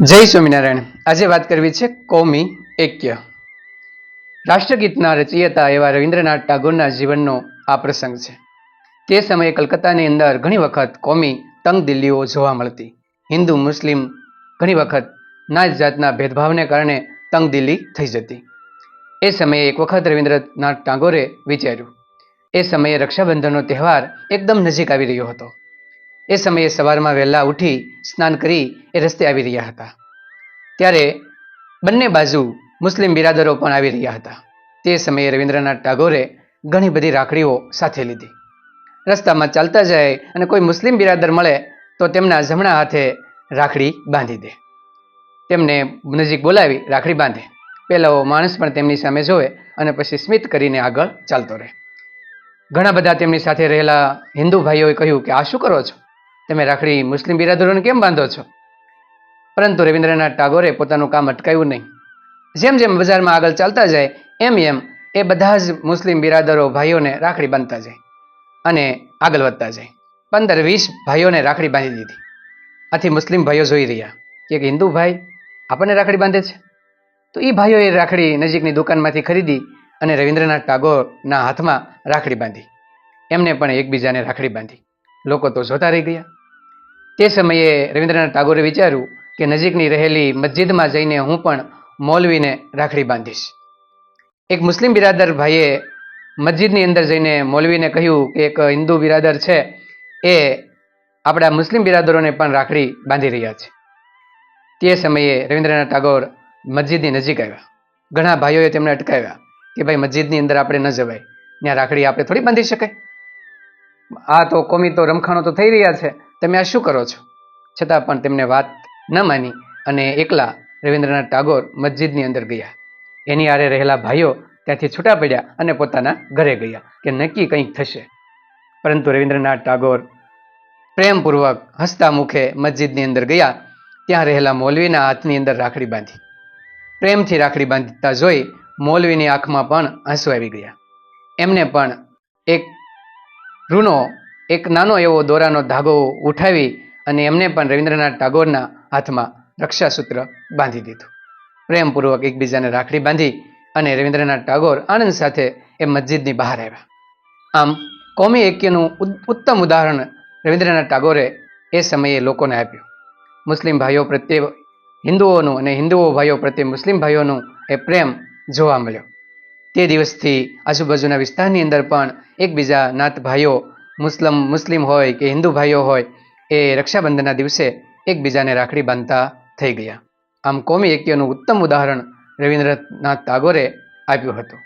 જય સ્વામિનારાયણ. આજે વાત કરવી છે કોમી એક્ય. રાષ્ટ્રગીતના રચયિતા એવા રવિન્દ્રનાથ ટાગોરના જીવનનો આ પ્રસંગ છે. તે સમયે કલકત્તાની અંદર ઘણી વખત કોમી તંગ દિલ્હીઓ જોવા મળતી. હિન્દુ, મુસ્લિમ ઘણી વખત નાચ જાતના ભેદભાવને કારણે તંગ દિલ્હી થઈ જતી. એ સમયે એક વખત રવિન્દ્રનાથ ટાગોરે વિચાર્યું. એ સમયે રક્ષાબંધનનો તહેવાર એકદમ નજીક આવી રહ્યો હતો. એ સમયે સવારમાં વહેલા ઉઠી સ્નાન કરી એ રસ્તે આવી રહ્યા હતા. ત્યારે બંને બાજુ મુસ્લિમ બિરાદરો પણ આવી રહ્યા હતા. તે સમયે રવિન્દ્રનાથ ટાગોરે ઘણી બધી રાખડીઓ સાથે લીધી. રસ્તામાં ચાલતા જાય અને કોઈ મુસ્લિમ બિરાદર મળે તો તેમના જમણા હાથે રાખડી બાંધી દે. તેમને નજીક બોલાવી રાખડી બાંધે. પહેલાઓ માણસ પણ તેમની સામે જોવે અને પછી સ્મિત કરીને આગળ ચાલતો રહે. ઘણા બધા તેમની સાથે રહેલા હિન્દુ ભાઈઓએ કહ્યું કે, આ શું કરો છો? તમે રાખડી મુસ્લિમ બિરાદરોને કેમ બાંધો છો? પરંતુ રવિન્દ્રનાથ ટાગોરે પોતાનું કામ અટકાયું નહીં. જેમ જેમ બજારમાં આગળ ચાલતા જાય, એમ એમ એ બધા જ મુસ્લિમ બિરાદરો ભાઈઓને રાખડી બાંધતા જાય અને આગળ વધતા જાય. પંદર વીસ ભાઈઓને રાખડી બાંધી દીધી. આથી મુસ્લિમ ભાઈઓ જોઈ રહ્યા કે એક હિન્દુ ભાઈ આપણને રાખડી બાંધે છે. તો એ ભાઈઓએ રાખડી નજીકની દુકાનમાંથી ખરીદી અને રવિન્દ્રનાથ ટાગોરના હાથમાં રાખડી બાંધી. એમને પણ એકબીજાને રાખડી બાંધી. લોકો તો જોતા રહી ગયા. તે સમયે રવિન્દ્રનાથ ટાગોરે વિચાર્યું કે નજીકની રહેલી મસ્જિદમાં જઈને હું પણ મૌલવીને રાખડી બાંધીશ. એક મુસ્લિમ બિરાદર ભાઈએ મસ્જિદની અંદર જઈને મૌલવીને કહ્યું કે એક હિન્દુ બિરાદર છે, એ આપણા મુસ્લિમ બિરાદરોને પણ રાખડી બાંધી રહ્યા છે. તે સમયે રવિન્દ્રનાથ ટાગોર મસ્જિદની નજીક આવ્યા. ઘણા ભાઈઓએ તેમને અટકાવ્યા કે ભાઈ મસ્જિદની અંદર આપણે ન જવાય, ત્યાં રાખડી આપણે થોડી બાંધી શકાય. આ તો કોમી તો રમખાણો તો થઈ રહ્યા છે તમે આ શું કરો છો? છતાં પણ તેમને વાત ન માની અને એકલા રવિન્દ્રનાથ ટાગોર મસ્જિદની અંદર ગયા. એની આરે રહેલા ભાઈઓ ત્યાંથી છૂટા પડ્યા અને પોતાના ઘરે ગયા, કે નક્કી કંઈક થશે. પરંતુ રવિન્દ્રનાથ ટાગોર પ્રેમપૂર્વક હસતા મુખે મસ્જિદની અંદર ગયા, ત્યાં રહેલા મૌલવીના હાથની અંદર રાખડી બાંધી. પ્રેમથી રાખડી બાંધતા જોઈ મૌલવીની આંખમાં પણ આંસુ આવી ગયા. એમને પણ એક રૂનો એક નાનો એવો દોરાનો ધાગો ઉઠાવી અને એમને પણ રવિન્દ્રનાથ ટાગોરના હાથમાં રક્ષાસૂત્ર બાંધી દીધું. પ્રેમપૂર્વક એકબીજાને રાખડી બાંધી અને રવિન્દ્રનાથ ટાગોર આનંદ સાથે એ મસ્જિદની બહાર આવ્યા. આમ, કોમી એક્યનું ઉત્તમ ઉદાહરણ રવિન્દ્રનાથ ટાગોરે એ સમયે લોકોને આપ્યું. મુસ્લિમ ભાઈઓ પ્રત્યે હિન્દુઓનું અને હિન્દુઓ ભાઈઓ પ્રત્યે મુસ્લિમ ભાઈઓનું એ પ્રેમ જોવા મળ્યો. તે દિવસથી આજુબાજુના વિસ્તારની અંદર પણ એકબીજા નાત ભાઈઓ મુસ્લિમ મુસ્લિમ હોય કે હિન્દુ ભાઈઓ હોય, એ રક્ષાબંધનના દિવસે એકબીજાને રાખડી બાંધતા થઈ ગયા. આમ કોમી એક્યનું ઉત્તમ ઉદાહરણ રવિન્દ્રનાથ ટાગોરે આપ્યું હતું.